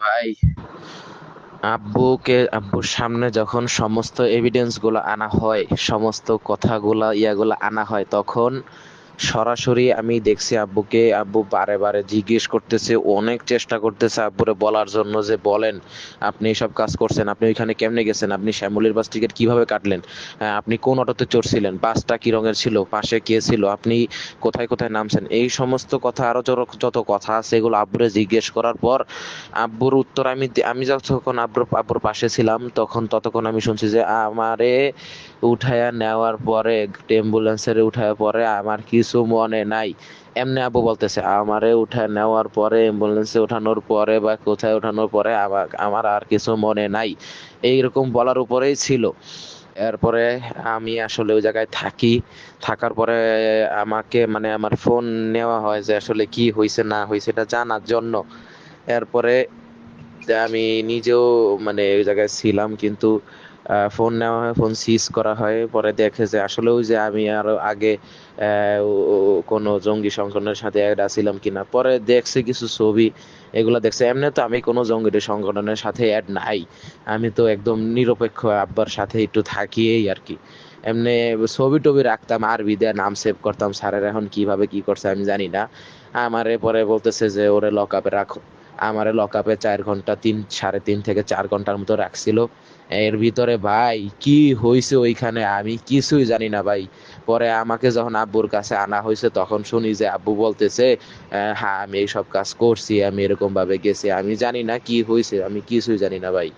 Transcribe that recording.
ভাই। আব্বুকে আব্বুর সামনে যখন সমস্ত এভিডেন্সগুলো আনা হয়, সমস্ত কথাগুলা, ইয়াগুলা আনা হয়, তখন সরাসরি আমি দেখছি আব্বুকে আব্বু বারে বারে জিজ্ঞেস করতেছে অনেক চেষ্টা করতেছে আব্বুরে বলার জন্য যে বলেন আপনি সব কাজ করছেন আপনি ওইখানে কেমনে গেছেন? আপনি শ্যামলির বাস টিকিট কীভাবে কাটলেন? হ্যাঁ, আপনি কোন অটোতে চড়ছিলেন? বাসটা কি রঙের ছিল? পাশে কে ছিল? আপনি কোথায় কোথায় নামছেন? এই সমস্ত কথা আরও যত- যত কথা আছে এগুলো আব্বুরে জিজ্ঞেস করার পর আব্বুর উত্তর আমি আমি যতক্ষণ আব্বুর আব্বুর পাশে ছিলাম তখন ততক্ষণ আমি শুনছি যে আমারে উঠায়া নেওয়ার পরে অ্যাম্বুলেন্সের উঠায় পরে আমার কিছু মনে নাই। এমনি আব্বু বলতেছে, আমারে উঠায় নেওয়ার পরে অ্যাম্বুলেন্সে ওঠানোর পরে বা কোথায় ওঠানোর পরে আমার আর কিছু মনে নাই। এইরকম বলার উপরেই ছিল। এরপরে আমি আসলে ওই জায়গায় থাকি। থাকার পরে আমাকে মানে আমার ফোন নেওয়া হয় যে আসলে কি হয়েছে না হয়েছে এটা জানার জন্য। এরপরে আমি নিজেও মানে ওই জায়গায় ছিলাম, কিন্তু ফোন নেওয়া হয় ফোন সিজ করা হয়, পরে দেখে যে আসলে ওই যে আমি আরও আগে কোনো জঙ্গি সংগঠনের সাথে অ্যাড কিনা। পরে দেখছে কিছু ছবি, এগুলা দেখছে, এমনি তো আমি কোনো জঙ্গি সংগঠনের সাথে অ্যাড নাই। আমি তো একদম নিরপেক্ষ আব্বার সাথে একটু থাকি এই আর কি। এমনি ছবি টবি রাখতাম, আরবি দিয়ে নাম সেভ করতাম, স্যারের এখন কীভাবে কি করছে আমি জানি না। আমারে পরে বলতেছে যে, ওরে লক আপে রাখো। আমারে লকআপে চার ঘণ্টা তিন, সাড়ে তিন থেকে চার ঘণ্টার মতো রাখছিল। এর ভিতরে, ভাই, কি হয়েছে ওইখানে? আমি কিছুই জানি না, ভাই। পরে আমাকে যখন আব্বুর কাছে আনা হয়েছে তখন শুনি যে আব্বু বলতেছে হ্যাঁ আমি এইসব কাজ করছি, আমি এরকম ভাবে গেছি। আমি জানি না কি হয়েছে আমি কিছুই জানি না, ভাই।